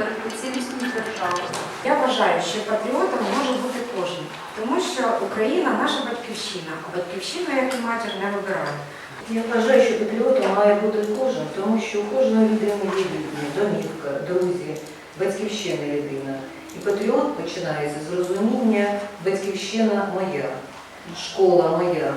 зберегти цілісність держави. Я вважаю, що патріотом може бути кожен, тому що Україна наша батьківщина, а батьківщину, як і матір, не вибирає. Я вважаю, що патріотом має бути кожен, тому що у кожної людини є рідні, домівка, друзі, батьківщина єдина. І патріот починається з розуміння батьківщина моя, школа моя,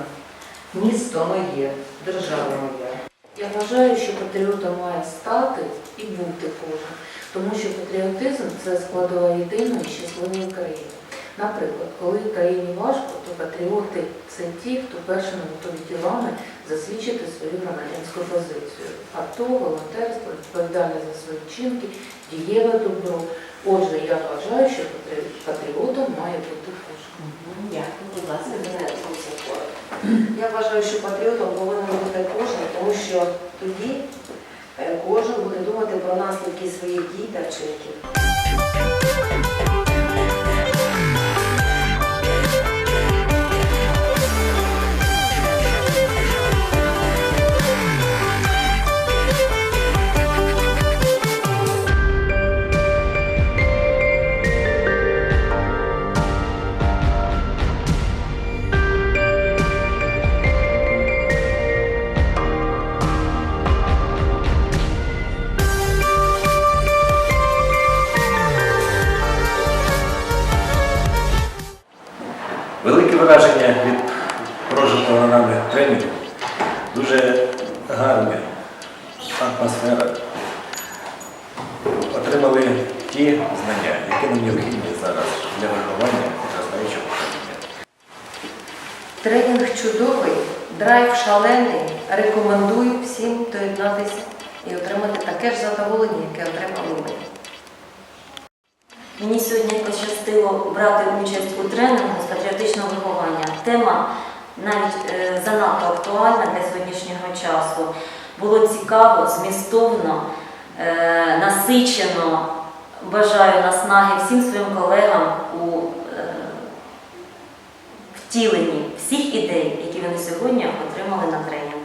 місто моє, держава моя. Я вважаю, що патріотом має стати і бути кожен, тому що патріотизм це складова єдиної щасливої країни. Наприклад, коли країні важко, то патріоти це ті, хто першими готові ділами засвідчити свою громадянську позицію. АТО, волонтерство, відповідальність за свої вчинки, дієве добро. Отже, я вважаю, що патріотом має бути кожен. Дякую, будь ласка, Я вважаю, що патріотом повинен бути кожен, тому що тоді е, кожен буде думати про наслідки своїх дій та вчинків. Велике враження від прожитого нами тренінгу. Дуже гарна атмосфера. Отримали ті знання, які нам необхідні зараз для виховання підростаючого покоління. Тренінг чудовий, драйв шалений. Рекомендую всім доєднатися і отримати таке ж задоволення, яке отримали ми. Мені сьогодні пощастило брати участь у тренінгу з патріотичного виховання. Тема навіть е, занадто актуальна для сьогоднішнього часу. Було цікаво, змістовно, е, насичено. Бажаю наснаги всім своїм колегам у е, втіленні всіх ідей, які вони сьогодні отримали на тренінгу.